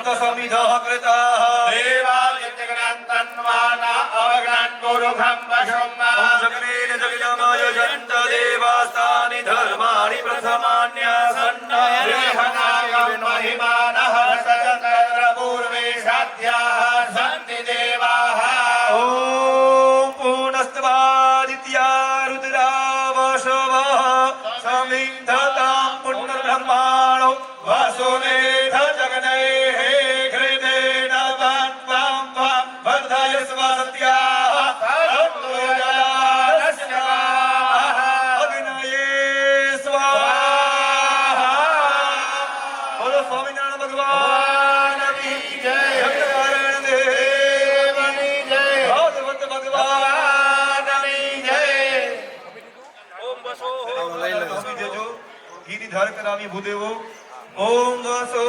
সদা স্বামী দহ করে তা ધાર કરાવી ભૂદેવો ઓમ વસો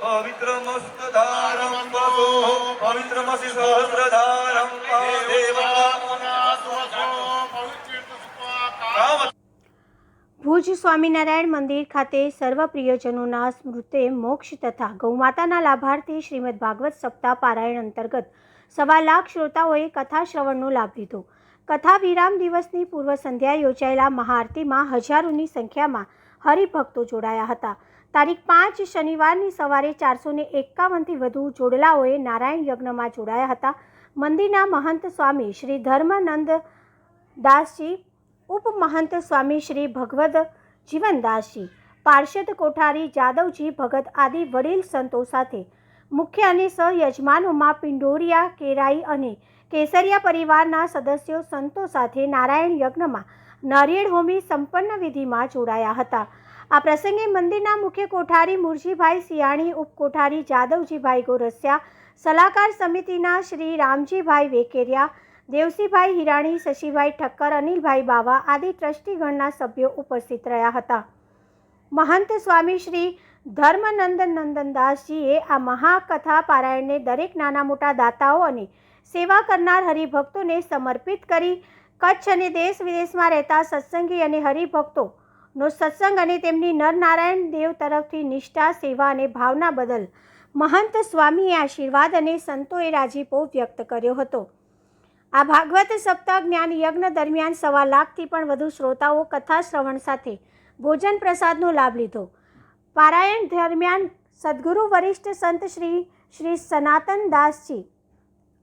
પવિત્ર મસ્ત ધારમ પવો પવિત્ર મસી સહસ્રધારમ દેવા ભુજ સ્વામિનારાયણ મંદિર ખાતે સર્વ પ્રિયજનોના સ્મૃતે મોક્ષ તથા ગૌમાતાના લાભાર્થી શ્રીમદ ભાગવત સપ્તાહ પારાયણ અંતર્ગત સવા લાખ શ્રોતાઓએ કથા શ્રવણનો લાભ લીધો. કથા વિરામ દિવસની પૂર્વ સંધ્યા યોજાયેલા મહાઆરતીમાં હજારોની સંખ્યામાં હરિભક્તો જોડાયા હતા. તારીખ પાંચ શનિવારની સવારે ચારસો ને એકાવનથી વધુ જોડલાઓએ નારાયણ યજ્ઞમાં જોડાયા હતા. મંદિરના મહંત સ્વામી શ્રી ધર્માનંદ દાસજી, ઉપમહંત સ્વામી શ્રી ભગવદ જીવનદાસજી, પાર્ષદ કોઠારી જાદવજી, ભગત આદિ વડીલ સંતો સાથે મુખ્ય અને સહયજમાનોમાં પિંડોરિયા, કેરાઈ અને કેસરિયા પરિવારના સદસ્યો સંતો સાથે નારાયણ યજ્ઞમાં નારિયેળ હોમી સંપન્ન વિધિમાં જોડાયા હતા. આ પ્રસંગે મંદિરના મુખ્ય કોઠારી મુરજીભાઈ સિયાણી ઉપકોઠારી જાદવજીભાઈ ગોરસિયા, સલાહકાર સમિતિના શ્રી રામજીભાઈ વેકેરિયા, દેવસીભાઈ હિરાણી, શશીભાઈ ઠક્કર, અનિલભાઈ બાવા આદિ ટ્રસ્ટીગણના સભ્યો ઉપસ્થિત રહ્યા હતા. મહંત સ્વામી શ્રી ધર્મનંદ નંદનદાસજીએ આ મહાકથા પારાયણને દરેક નાના મોટા દાતાઓ અને સેવા કરનાર હરિભક્તોને સમર્પિત કરી કચ્છ અને દેશ વિદેશમાં રહેતા સત્સંગી અને હરિભક્તોનો સત્સંગ અને તેમની નરનારાયણ દેવ તરફથી નિષ્ઠા, સેવા અને ભાવના બદલ મહંત સ્વામીએ આશીર્વાદ અને સંતોએ રાજીપો વ્યક્ત કર્યો હતો. આ ભાગવત સપ્તાહ જ્ઞાન યજ્ઞ દરમિયાન સવા લાખથી પણ વધુ શ્રોતાઓ કથા શ્રવણ સાથે ભોજન પ્રસાદનો લાભ લીધો. પારાયણ દરમિયાન સદગુરુ વરિષ્ઠ સંત શ્રી શ્રી સનાતન દાસજી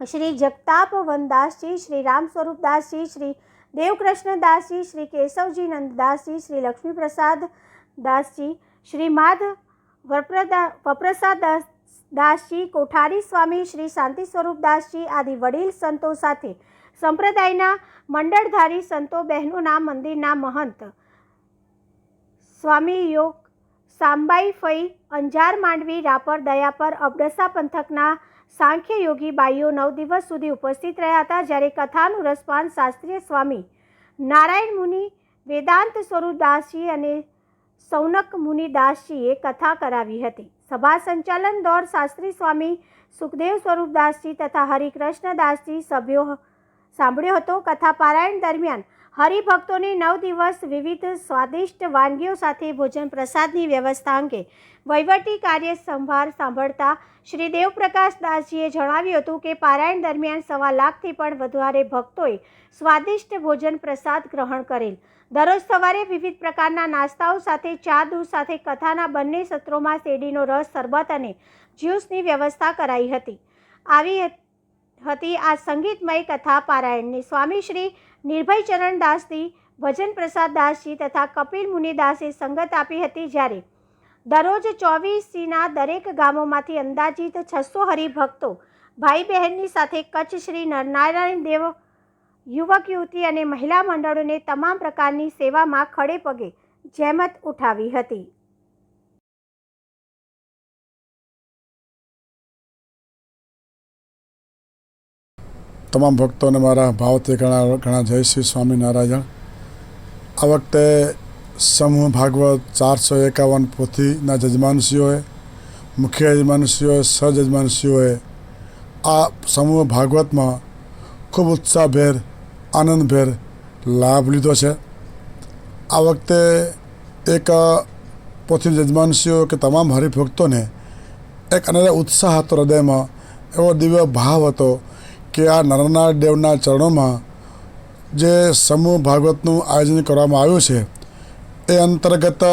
શ્રી જગતાપ વનદાસજી, શ્રી રામ સ્વરૂપદાસજી, શ્રી દેવકૃષ્ણદાસજી, શ્રી કેશવજી નંદદાસજી શ્રી લક્ષ્મીપ્રસાદ દાસજી શ્રી માધ વપ્રદા વપ્રસાદ દાસ દાસજી કોઠારી સ્વામી, શ્રી શાંતિ સ્વરૂપદાસજી આદિ વડીલ સંતો સાથે સંપ્રદાયના મંડળધારી સંતો બહેનોના મંદિરના મહંત સ્વામી યોગ, સાંબાઈ ફઈ, અંજાર માંડવી, રાપર દયાપર, અબડસા પંથકના સાંખ્ય યોગી બાઈઓ નવ દિવસ સુધી ઉપસ્થિત રહ્યા હતા જ્યારે કથાનું રસપાન શાસ્ત્રીય સ્વામી નારાયણ મુનિ વેદાંત સ્વરૂપદાસજી અને સૌનક મુનિદાસજીએ કથા કરાવી હતી. સભા સંચાલન દોર શાસ્ત્રી સ્વામી સુખદેવ સ્વરૂપદાસજી તથા હરિકૃષ્ણદાસજી સભ્યો સાંભળ્યો હતો. કથા પારાયણ દરમિયાન હરિભક્તોને નવ દિવસ વિવિધ સ્વાદિષ્ટ વાનગીઓ સાથે ભોજન પ્રસાદની વ્યવસ્થા અંગે વહીવટી કાર્ય સંભાર સાંભળતા શ્રી દેવપ્રકાશ દાસજીએ જણાવ્યું હતું કે પારાયણ દરમિયાન સવા લાખથી પણ વધારે ભક્તોએ સ્વાદિષ્ટ ભોજન પ્રસાદ ગ્રહણ કરેલ. દરરોજ સવારે વિવિધ પ્રકારના નાસ્તાઓ સાથે ચા દૂધ સાથે કથાના બંને સત્રોમાં શેરડીનો રસ, શરબત અને જ્યુસની વ્યવસ્થા કરાઈ હતી. આવી હતી આ સંગીતમય કથા પારાયણની. સ્વામી શ્રી નિર્ભયચરણ દાસજી ભજન પ્રસાદ દાસજી તથા કપિલ મુનિદાસે સંગત આપી હતી જ્યારે દરરોજ ચોવીસીના દરેક ગામોમાંથી અંદાજિત છસો હરિભક્તો ભાઈ બહેનની સાથે કચ્છ શ્રી નરનારાયણ દેવ યુવક, યુવતી અને મહિલા મંડળોને તમામ પ્રકારની સેવામાં ખડે પગે જહેમત ઉઠાવી હતી. તમામ ભક્તોને મારા ભાવથી ઘણા ઘણા જય શ્રી સ્વામિનારાયણ. આ વખતે સમૂહ ભાગવત ચારસો એકાવન પોથીના જજમાનશ્રીઓએ મુખ્ય યજમાનશ્રીઓએ સહજજમાનશ્રીઓએ આ સમૂહ ભાગવતમાં ખૂબ ઉત્સાહભેર, આનંદભેર લાભ લીધો છે. આ વખતે એક પોથી જજમાનશ્રીઓ કે તમામ હરિભક્તોને એક અનેરા ઉત્સાહ હતો હૃદયમાં, એવો દિવ્ય ભાવ હતો કે આ નરનાર દેવના ચરણોમાં જે સમૂહ ભાગવતનું આયોજન કરવામાં આવ્યું છે, એ અંતર્ગત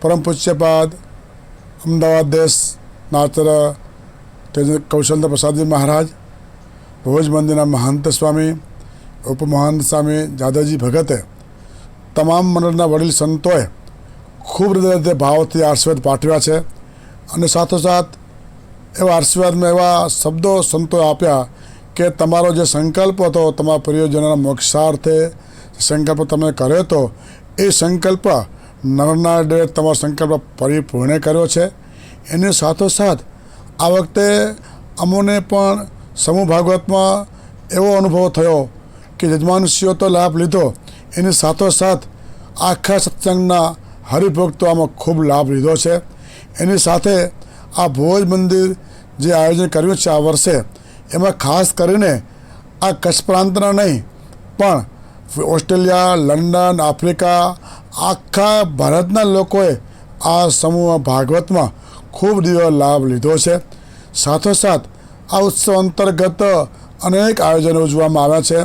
પરમ પૂજ્યપાદ, અમદાવાદ દેશના આચાર્ય તેજ કૌશલ્ય પ્રસાદજી મહારાજ ભોજ મંદિરના મહંત સ્વામી, ઉપમહંત સ્વામી, જાદવજી ભગતે, તમામ મંડળના વડીલ સંતોએ ખૂબ રીતે ભાવથી આશીર્વાદ પાઠવ્યા છે અને સાથોસાથ એવા આશીર્વાદમાં એવા શબ્દો સંતોએ આપ્યા કે તમારો જે સંકલ્પ હતો તમારા પરિયોજનાના મોક્ષાર્થે સંકલ્પ તમે કર્યો હતો, એ સંકલ્પ નરના ડે તમારો સંકલ્પ પરિપૂર્ણ કર્યો છે. એની સાથોસાથ આ વખતે અમોને પણ સમૂહ ભાગવતમાં એવો અનુભવ થયો કે યજમાનશ્રીઓ તો લાભ લીધો. એની સાથોસાથ આખા સત્સંગના હરિભક્તો આમાં ખૂબ લાભ લીધો છે. એની સાથે આ ભોજ મંદિર જે આયોજન કર્યું છે આ વર્ષે એમાં ખાસ કરીને આ કચ્છ પ્રાંતના નહીં, પણ ઓસ્ટ્રેલિયા, લંડન, આફ્રિકા, આખા ભારતના લોકોએ આ સમૂહ ભાગવતમાં ખૂબ દિવ્ય લાભ લીધો છે. સાથોસાથ આ ઉત્સવ અંતર્ગત અનેક આયોજનો ઉજવવામાં આવ્યા છે.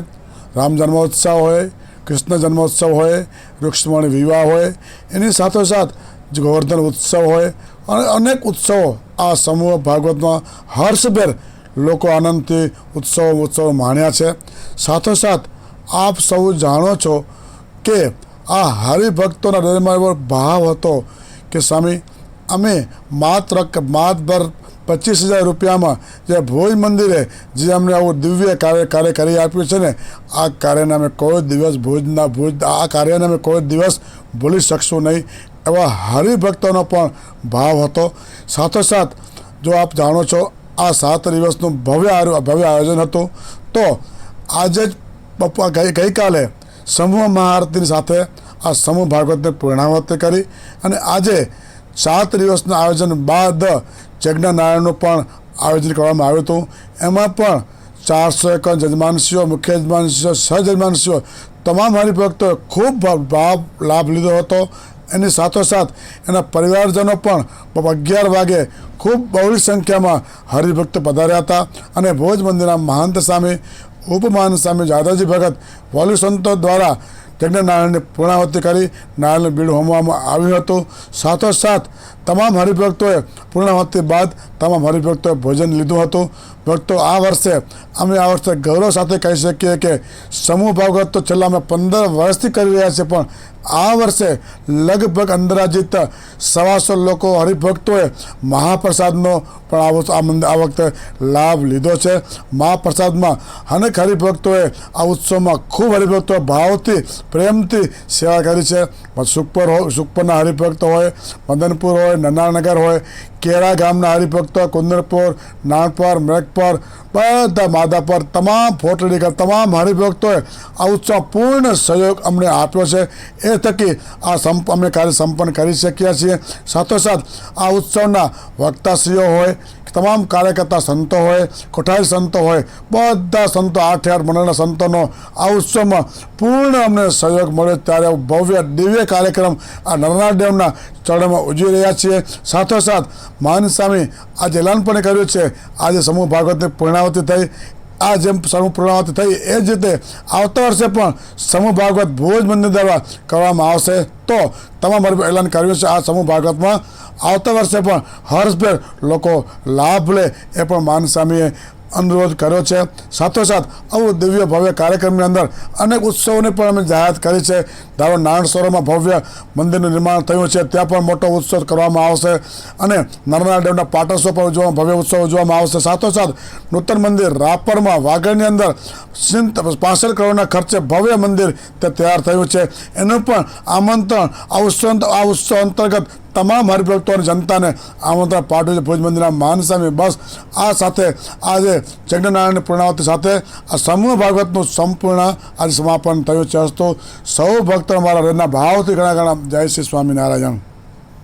રામ જન્મોત્સવ હોય, કૃષ્ણ જન્મોત્સવ હોય, રુક્ષ્મણ વિવાહ હોય, એની સાથોસાથ ગોવર્ધન ઉત્સવ હોય, અને અનેક ઉત્સવો આ સમૂહ ભાગવતમાં હર્ષભેર લોકો આનંદથી, ઉત્સવ ઉત્સવ માણ્યા છે. સાથોસાથ, આપ સૌ જાણો છો કે આ હરિભક્તોના હૃદયમાં એવો ભાવ હતો કે સ્વામી, અમે માત્ર માતભર પચીસ હજાર રૂપિયામાં જે ભોજ મંદિરે જે અમને આવું દિવ્ય કાર્ય કાર્ય કરી આપ્યું છે ને, આ કાર્યને અમે કોઈ દિવસ ભોજના ભોજ આ કાર્યને અમે કોઈ દિવસ ભૂલી શકશું નહીં એવા હરિભક્તોનો પણ ભાવ હતો. સાથોસાથ, જો આપ જાણો છો આ સાત દિવસનું ભવ્ય ભવ્ય આયોજન હતું. તો આજે જ બપોર ગઈ, ગઈકાલે સમૂહ મહાઆરતીની સાથે આ સમૂહ ભાગવતની પૂર્ણાવતી કરી અને આજે સાત દિવસના આયોજન બાદ યજ્ઞનારાયણનું પણ આયોજન કરવામાં આવ્યું હતું. એમાં પણ ચારસો એકાવન જજમાનશ્રીઓ, મુખ્ય જજમાનશ્રીઓ સહજજમાનશ્રીઓ તમામ હરિભક્તોએ ખૂબ ભાવ લાભ લીધો હતો. એની સાથોસાથ એના પરિવારજનો પણ અગિયાર વાગે ખૂબ બહોળી સંખ્યામાં હરિભક્ત પધાર્યા હતા અને ભોજ મંદિરના મહંત સ્વામી, ઉપમહાન સ્વામી જાદાજી ભગત, વોલી સંતો દ્વારા યજ્ઞનારાયણની પૂર્ણાવતી કરી નારાયણનું બીડ હોમવામાં આવ્યું હતું. સાથોસાથ તમામ હરિભક્તોએ પૂર્ણાવતી બાદ તમામ હરિભક્તોએ ભોજન લીધું હતું. ભક્તો, આ વર્ષે અમે આ વર્ષે ગૌરવ સાથે કહી શકીએ કે સમૂહ ભાગવત તો છેલ્લા અમે પંદર વર્ષથી કરી રહ્યા છીએ, પણ આ વર્ષે લગભગ અંદાજિત સવાસો લોકો હરિભક્તોએ મહાપ્રસાદનો પણ આ વખતે- આ વખતે લાભ લીધો છે. મહાપ્રસાદમાં અનેક હરિભક્તોએ આ ઉત્સવમાં ખૂબ હરિભક્તો ભાવથી, પ્રેમથી સેવા કરી છે. સુખપર હોય સુખપરના હરિભક્ત હોય, મદનપુર હોય નનાનગર હોય, કેરા ગામના હરિભક્તો, કુંદરપુર નાણપર મેઘપર બધા માદા પર તમામ ફોટડીકર તમામ હરિભક્તોએ આ ઉત્સવ પૂર્ણ સહયોગ અમને આપ્યો છે. એ થકી આ સંપ, અમે કાર્ય સંપન્ન કરી શક્યા છીએ. સાથોસાથ આ ઉત્સવના વક્તાશ્રીઓ હોય, તમામ કાર્યકર્તા સંતો હોય, કોઠારી સંતો હોય, બધા સંતો આઠ આઠ મંડળના સંતોનો આ ઉત્સવમાં પૂર્ણ અમને સહયોગ મળ્યો. ત્યારે ભવ્ય દિવ્ય કાર્યક્રમ આ નરનાર ડેમના ચરણમાં ઉજવી રહ્યા છીએ. સાથોસાથ મહાન સ્વામી આજે એલાન પણ કર્યું છે. આજે સમૂહ ભાગવતની પૂર્ણાવતી થઈ, આ જેમ સમૂહ પૂર્ણાવતી થઈ, એ જ રીતે આવતા વર્ષે પણ સમૂહ ભાગવત ભોજ મંદિર દ્વારા કરવામાં આવશે. તો તમામ એલાન કર્યું છે આ સમૂહ ભાગવતમાં. આવતા વર્ષે પણ હર્ષભેર લોકો લાભ લે એ પણ માન સ્વામીએ અનુરોધ કર્યો છે. સાથોસાથ આવું દિવ્ય ભવ્ય કાર્યક્રમની અંદર અનેક ઉત્સવોની પણ અમે જાહેરાત કરી છે. ધારો નારાયણ સરોવરમાં ભવ્ય મંદિરનું નિર્માણ થયું છે. ત્યાં પણ મોટો ઉત્સવ કરવામાં આવશે અને નર્મદા ડેમના પાટોત્સવ પણ ઉજવવામાં ભવ્ય ઉત્સવ ઉજવવામાં આવશે. સાથોસાથ નૂતન મંદિર રાપરમાં વાગડની અંદર પાસઠ કરોડના ખર્ચે ભવ્ય મંદિર તે તૈયાર થયું છે. એનું પણ આમંત્રણ આ ઉત્સવ આ ઉત્સવ અંતર્ગત તમામ હરિભક્તો અને જનતાને આમંત્રણ પાઠવે છે. ભુજ મંદિરના માનસામી બસ આ સાથે આજે ચંદ્રનારાયણ પૂર્ણાવતી સાથે આ સમૂહ ભાગવતનું સંપૂર્ણ આજે સમાપન થયું છે. હસ્તો સૌ ભક્તો મારા હૃદયના ભાવથી ઘણા ઘણા જય શ્રી સ્વામિનારાયણ.